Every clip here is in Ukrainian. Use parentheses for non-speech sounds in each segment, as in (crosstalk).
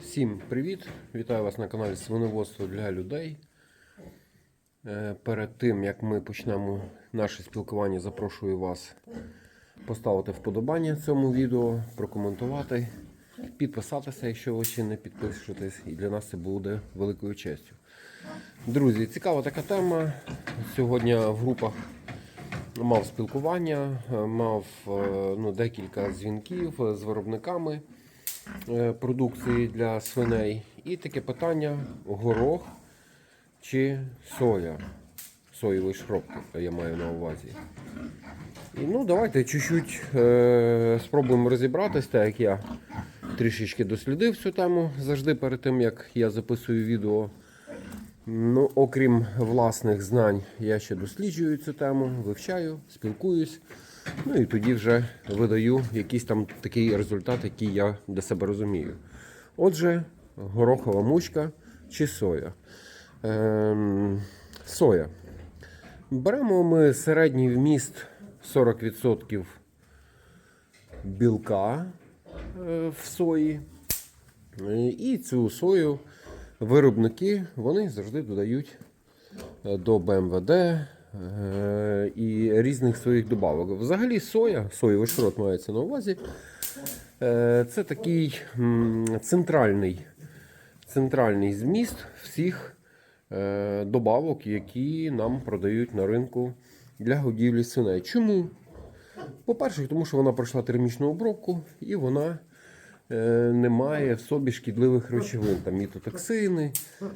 Всім привіт! Вітаю вас на каналі Свиноводство для людей. Е, Перед тим як ми почнемо наше спілкування, запрошую вас поставити вподобання цьому відео, прокоментувати, підписатися, якщо ви ще не підпишетесь, і для нас це буде великою честю. Друзі, цікава така тема. Сьогодні в групах мав спілкування, е, мав е, ну, декілька дзвінків з виробниками е, продукції для свиней. І таке питання: горох чи соя. Соєвий шроп, я маю на увазі. І ну, давайте чуть-чуть е, спробуємо розібратися, так як я трішечки дослідив цю тему завжди перед тим, як я записую відео. Ну, окрім власних знань, я ще досліджую цю тему, вивчаю, спілкуюсь. Ну і тоді вже видаю якийсь там такий результат, який я для себе розумію. Отже, горохова мучка чи соя. Ем, соя. Беремо ми середній вміст 40% білка е, в сої. І цю сою виробники вони завжди додають е, до БМВД е, і різних своїх добавок. Взагалі соя, соєвий шрот мається на увазі. е, Це такий центральний, центральний зміст всіх добавок, які нам продають на ринку для годівлі свиней. Чому? По-перше, тому що вона пройшла термічну обробку і вона е, не має в собі шкідливих речовин, там мітотоксини,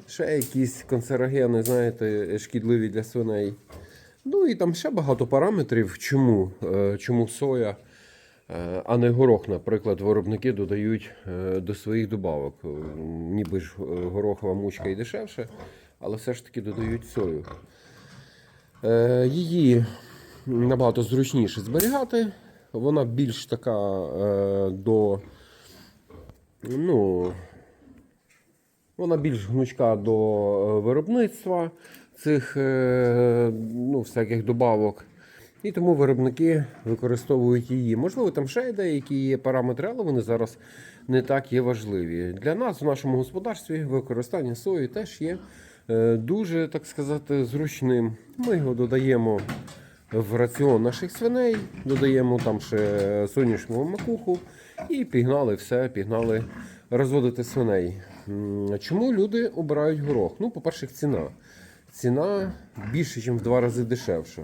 ще якісь канцерогени, знаєте, шкідливі для свиней. Ну і там ще багато параметрів, чому, е, чому соя, е, а не горох, наприклад, виробники додають до своїх добавок. Ніби ж горохова мучка і дешевше, але все ж таки додають сою. Її набагато зручніше зберігати. Вона більш така до. Ну, вона більш гнучка до е, виробництва цих е, ну, всяких добавок. І тому виробники використовують її. Можливо, там ще деякі є параметри, але вони зараз не так є важливі. Для нас в нашому господарстві використання сої теж є е, дуже, так сказати, зручним. Ми його додаємо в раціон наших свиней, додаємо там ще соняшного макуху і пігнали все, пігнали розводити свиней. Чому люди обирають горох? Ну, по-перше, ціна. Ціна більше, ніж в два рази дешевша.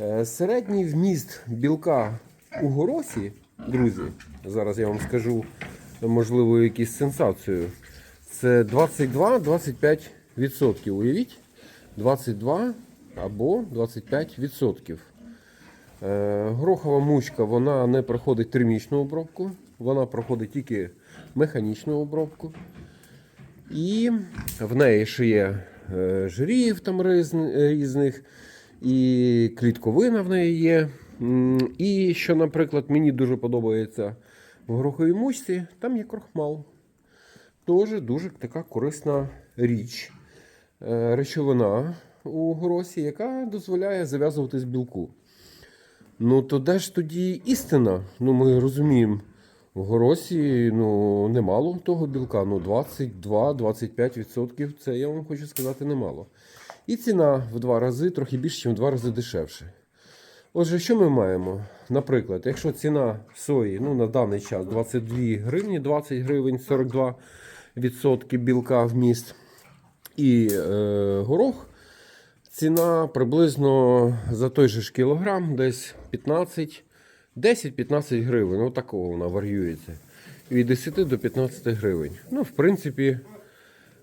Е, Середній вміст білка у горосі, друзі, зараз я вам скажу, можливо, якусь сенсацію. Це 22-25%. Уявіть? 22 або 25%. Е, Горохова мучка вона не проходить термічну обробку, вона проходить тільки механічну обробку. І в неї ще є е, жирів там різних, і клітковина в неї є. І що, наприклад, мені дуже подобається в гороховій мучці, там є крохмал. Теж дуже така корисна річ. Е, Речовина у горосі, яка дозволяє зав'язуватись білку. Ну, то де ж тоді істина? Ну, ми розуміємо, в горосі ну, немало того білка, ну 22-25% це я вам хочу сказати немало. І ціна в два рази трохи більше, ніж в два рази дешевше. Отже, що ми маємо? Наприклад, якщо ціна сої ну, на даний час 22 гривні, 20 гривень, 42% білка в міст і е, горох. Ціна приблизно за той же ж кілограм, десь 15, 10-15 гривень. Ну, такого вона варіюється. Від 10 до 15 гривень. Ну, в принципі,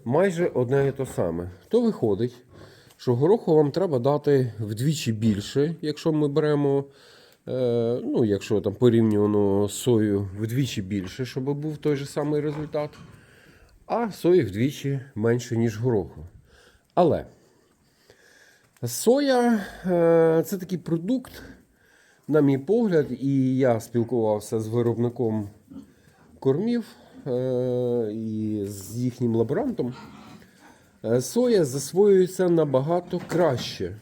майже одне і те саме. То виходить, що гороху вам треба дати вдвічі більше, якщо ми беремо, е, ну, якщо там порівнювано з сою вдвічі більше, щоб був той же самий результат. А сої вдвічі менше, ніж гороху. Але. Соя е, це такий продукт, на мій погляд, і я спілкувався з виробником кормів е, і з їхнім лаборантом. Е, Соя засвоюється набагато краще.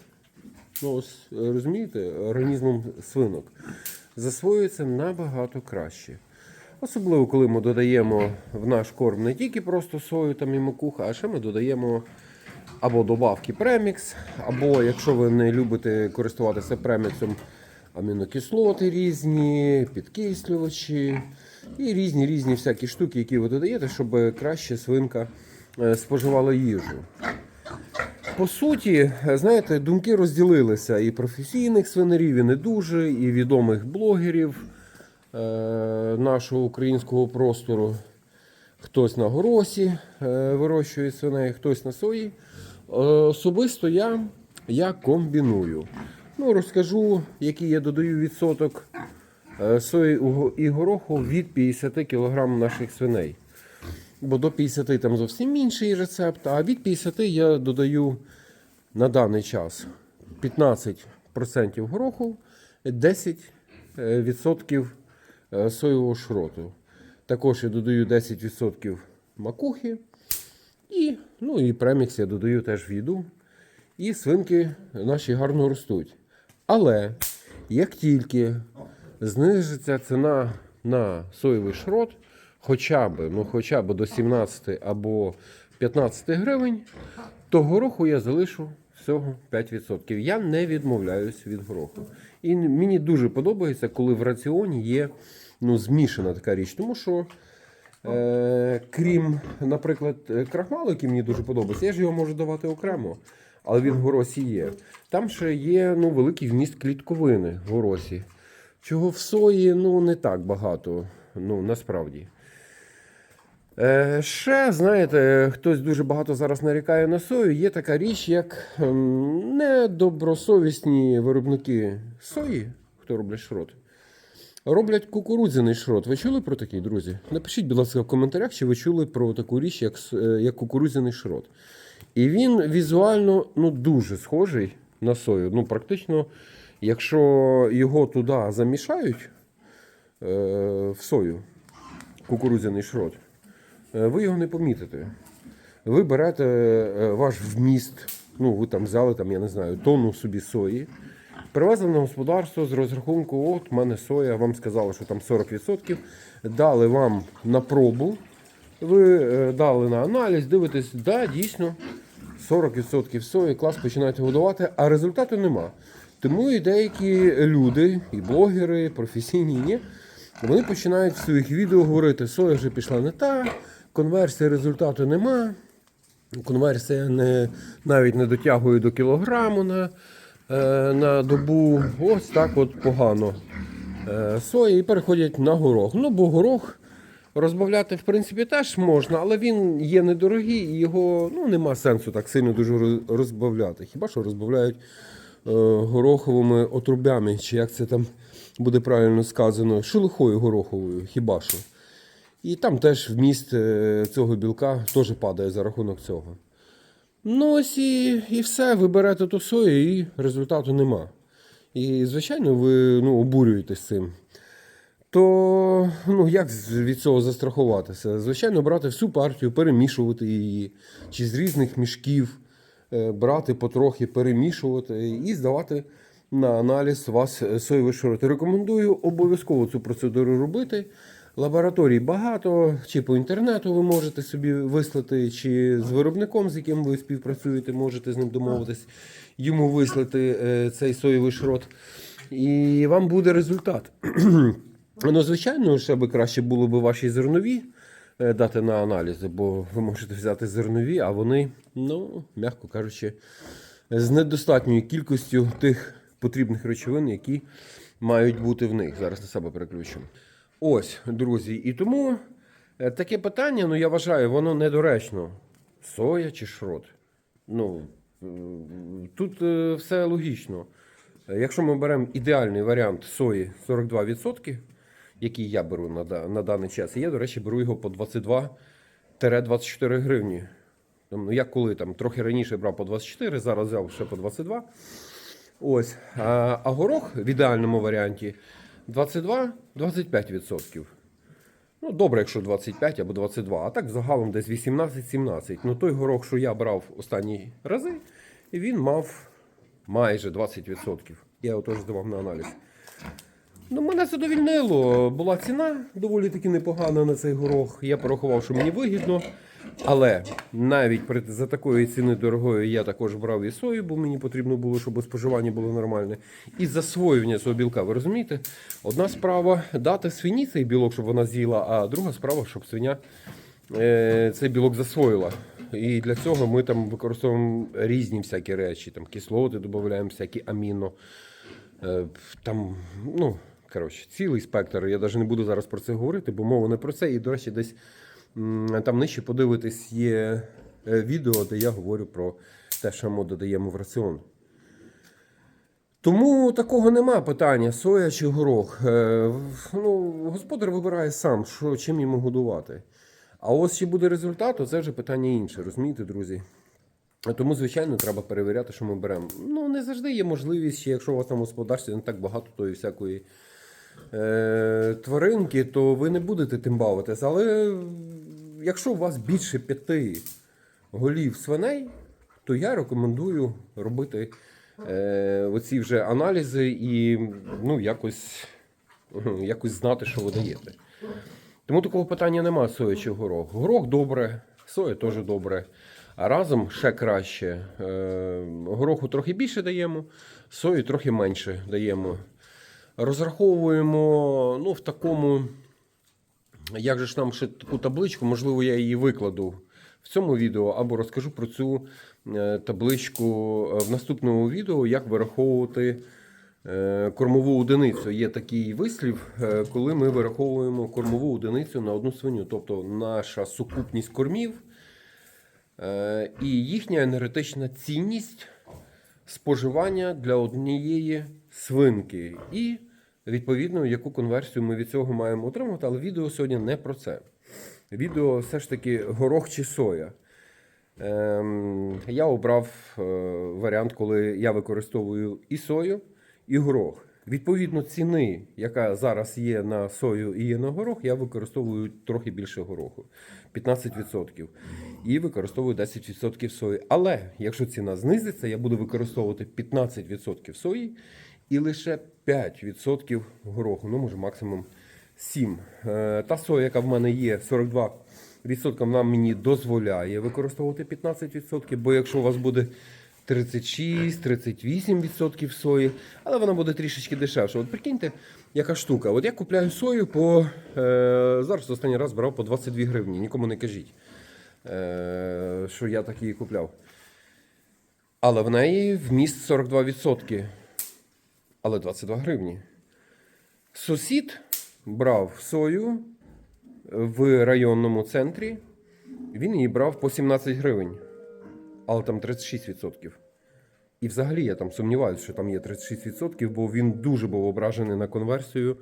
Ну, ось, розумієте, організмом свинок. засвоюється набагато краще. Особливо, коли ми додаємо в наш корм не тільки просто сою там і макуха, а ще ми додаємо або добавки премікс, або якщо ви не любите користуватися преміксом, амінокислоти різні, підкислювачі і різні різні всякі штуки, які ви додаєте, щоб краще свинка е, споживала їжу. По суті, знаєте, думки розділилися і професійних свинарів, і не дуже, і відомих блогерів е, нашого українського простору. Хтось на горосі е, вирощує свиней, хтось на сої. Е, особисто я, я комбіную. Ну, розкажу, який я додаю відсоток е, сої і гороху від 50 кг наших свиней. Бо до 50 там зовсім інший рецепт, а від 50 я додаю на даний час 15% гороху, 10% е, соєвого шроту. Також я додаю 10% макухи. І, ну, і премікс я додаю теж в їду. І свинки наші гарно ростуть. Але як тільки знижиться ціна на соєвий шрот, хоча б, ну, хоча б до 17 або 15 гривень, то гороху я залишу всього 5%. Я не відмовляюсь від гороху. І мені дуже подобається, коли в раціоні є ну, змішана така річ, тому що. Е, крім, наприклад, крахмалу, який мені дуже подобається, я ж його можу давати окремо, але він в горосі є. Там ще є ну, великий вміст клітковини в горосі. Чого в сої ну, не так багато, ну, насправді. Е, ще, знаєте, хтось дуже багато зараз нарікає на сою. Є така річ, як ем, недобросовісні виробники сої, хто роблять шрот. Роблять кукурудзяний шрот. Ви чули про такий, друзі? Напишіть, будь ласка, в коментарях, чи ви чули про таку річ, як, е, як кукурудзяний шрот. І він візуально ну, дуже схожий на сою. Ну, практично, якщо його туди замішають е, в сою, кукурудзяний шрот, е, ви його не помітите. Ви берете е, ваш вміст, ну ви там взяли, там, я не знаю, тонну собі сої, привезли на господарство з розрахунку, от в мене соя, вам сказали, що там 40%, дали вам на пробу, ви е, дали на аналіз, дивитесь, да, дійсно, 40% сої, клас починаєте годувати, а результату нема. Тому і деякі люди, і блогери, професійні, ні, вони починають в своїх відео говорити, соя вже пішла не та, конверсії результату нема. Конверсія не, навіть не дотягує до кілограму на, на добу. Ось так от погано. Е, сої і переходять на горох. Ну, бо горох розбавляти, в принципі, теж можна, але він є недорогий і його ну, нема сенсу так сильно дуже розбавляти. Хіба що розбавляють е, гороховими отрубями, чи як це там буде правильно сказано, шелухою гороховою, хіба що. І там теж вміст е, цього білка теж падає за рахунок цього. Ну ось і, все, ви берете ту сою і результату нема. І, звичайно, ви ну, обурюєтесь цим. То ну, як від цього застрахуватися? Звичайно, брати всю партію, перемішувати її, чи з різних мішків е, брати потрохи, перемішувати і здавати на аналіз вас е, соєвий шрот. Рекомендую обов'язково цю процедуру робити. Лабораторій багато, чи по інтернету ви можете собі вислати, чи з виробником, з яким ви співпрацюєте, можете з ним домовитись, йому вислати е, цей соєвий шрот. І вам буде результат. (clears throat) Ну, звичайно, ще би краще було б ваші зернові е, дати на аналізи, бо ви можете взяти зернові, а вони, ну, м'яко кажучи, з недостатньою кількістю тих потрібних речовин, які мають бути в них. Зараз на себе переключу. Ось, друзі, і тому е, таке питання, ну я вважаю, воно недоречно. Соя чи шрот? Ну, тут е, все логічно. Е, Якщо ми беремо ідеальний варіант сої 42%, який я беру на, на даний час, я, до речі, беру його по 22-24 гривні. Там, Ну, я коли там трохи раніше брав по 24, зараз взяв ще по 22. Ось. А, а горох в ідеальному варіанті 22-25%. Ну, добре, якщо 25 або 22, а так загалом десь 18-17. Ну, той горох, що я брав останні рази, він мав майже 20%. Я його теж здавав на аналіз. Ну, мене задовільнило. Була ціна доволі таки непогана на цей горох. Я порахував, що мені вигідно. Але навіть при, за такої ціни дорогої я також брав і сою, бо мені потрібно було, щоб споживання було нормальне. І засвоювання цього білка. Ви розумієте? Одна справа дати свині цей білок, щоб вона з'їла, а друга справа, щоб свиня е, цей білок засвоїла. І для цього ми там використовуємо різні всякі речі, там кислоти додаємо, всякі аміно. Е, Там, ну, коротше, цілий спектр. Я навіть не буду зараз про це говорити, бо мова не про це. І, до речі, десь там нижче подивитись є е, відео, де я говорю про те, що ми додаємо в раціон. Тому такого нема питання: соя чи горох. Е, Ну, господар вибирає сам, що, чим йому годувати. А ось чи буде результат, то це вже питання інше, розумієте, друзі? Тому, звичайно, треба перевіряти, що ми беремо. Ну, не завжди є можливість, якщо у вас там господарстві не так багато тої всякої е, тваринки, то ви не будете тим бавитись. Але якщо у вас більше п'яти голів свиней, то я рекомендую робити е, оці вже аналізи і ну, якось, (laughs) якось знати, що ви даєте. Тому такого питання нема соя чи горох. Горох добре, соя теж добре. А разом ще краще. Е, Гороху трохи більше даємо, сої трохи менше даємо. Розраховуємо ну, в такому. Як же ж нам ще таку табличку, можливо, я її викладу в цьому відео або розкажу про цю е, табличку е, в наступному відео, як вираховувати е, кормову одиницю. Є такий вислів, коли ми вираховуємо кормову одиницю на одну свиню, тобто наша сукупність кормів і їхня енергетична цінність споживання для однієї свинки. І відповідно, яку конверсію ми від цього маємо отримати. Але відео сьогодні не про це. Відео все ж таки горох чи соя. Ем, я обрав е, варіант, коли я використовую і сою, і горох. Відповідно, ціни, яка зараз є на сою і є на горох, я використовую трохи більше гороху 15%. І використовую 10% сої. Але якщо ціна знизиться, я буду використовувати 15% сої і лише 5% гороху. Ну, може, максимум 7. Е, Та соя, яка в мене є, 42%, вона мені дозволяє використовувати 15%, бо якщо у вас буде 36-38% сої, але вона буде трішечки дешевше. От прикиньте, яка штука. От я купляю сою по е, зараз останній раз брав по 22 гривні. Нікому не кажіть, е, що я так її купляв. Але в неї вміст 42%. Але 22 гривні. Сусід брав сою в районному центрі. Він її брав по 17 гривень, але там 36%. І взагалі я там сумніваюся, що там є 36%, бо він дуже був ображений на конверсію,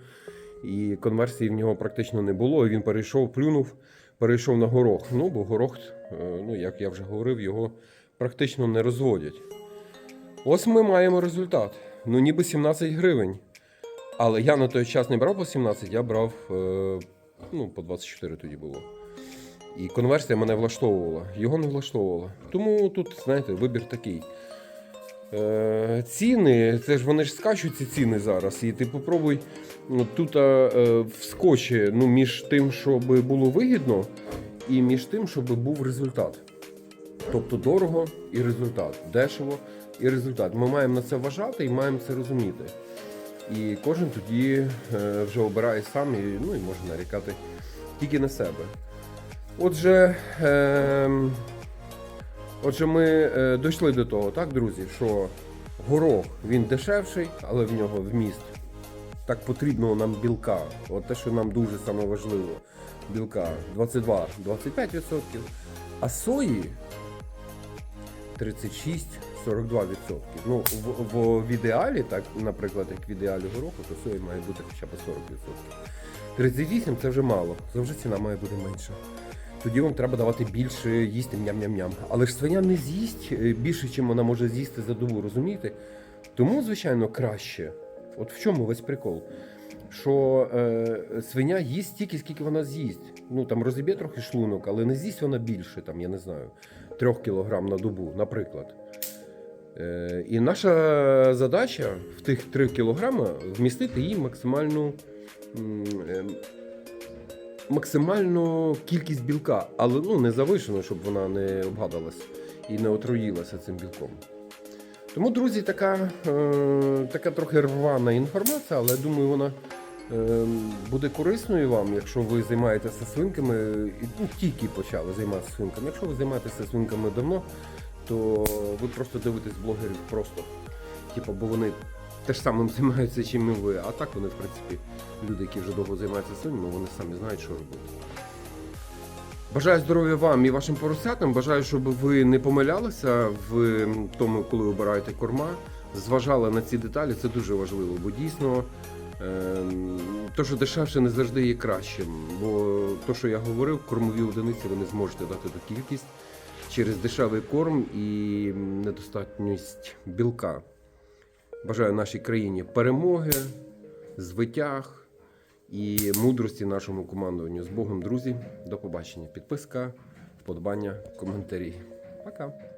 і конверсії в нього практично не було. І він перейшов, плюнув, перейшов на горох. Ну, бо горох, е, ну як я вже говорив, його практично не розводять. Ось ми маємо результат. Ну, ніби 17 гривень. Але я на той час не брав по 17, я брав е, ну, по 24 тоді було. І конверсія мене влаштовувала, його не влаштовувала. Тому тут, знаєте, вибір такий. Е, ціни, це ж вони ж скачуть ці ціни зараз. І ти попробуй ну, тут е, вскочі ну, між тим, щоб було вигідно, і між тим, щоб був результат. Тобто дорого і результат, дешево і результат. Ми маємо на це вважати і маємо це розуміти. І кожен тоді е, вже обирає сам і, ну, і може нарікати тільки на себе. Отже, е, отже, ми е, дійшли до того, так, друзі, що горох він дешевший, але в нього вміст так потрібного нам білка. От те, що нам дуже саме важливо, білка 22-25%, а сої 36-42%. Ну, в, в, в ідеалі, так, наприклад, як в ідеалі гороху, то сої має бути хоча б 40%. 38% це вже мало, завжди ціна має бути менша. Тоді вам треба давати більше їсти ням-ням-ням. Але ж свиня не з'їсть е, більше, ніж вона може з'їсти за добу, розумієте? Тому, звичайно, краще. От в чому весь прикол? Що е, свиня їсть стільки, скільки вона з'їсть. Ну там розіб'є трохи шлунок, але не з'їсть вона більше, там, я не знаю, 3 кг на добу, наприклад. Е, І наша задача в тих 3 кілограма вмістити їй максимальну, е, максимальну кількість білка, але ну, не завишено, щоб вона не обгадалась і не отруїлася цим білком. Тому, друзі, така, е, така трохи рвана інформація, але думаю, вона буде корисною вам, якщо ви займаєтеся свинками, ну, тільки почали займатися свинками. Якщо ви займаєтеся свинками давно, то ви просто дивитесь блогерів просто. Типу, бо вони теж самим займаються, чим і ви. А так вони, в принципі, люди, які вже довго займаються свиньми, вони самі знають, що робити. Бажаю здоров'я вам і вашим поросятам. Бажаю, щоб ви не помилялися в тому, коли обираєте корма. Зважали на ці деталі, це дуже важливо, бо дійсно ем, то, що дешевше, не завжди є кращим. Бо то, що я говорив, кормові одиниці ви не зможете дати ту кількість через дешевий корм і недостатність білка. Бажаю нашій країні перемоги, звитяг і мудрості нашому командуванню. З Богом, друзі, до побачення. Підписка, вподобання, коментарі. Пока.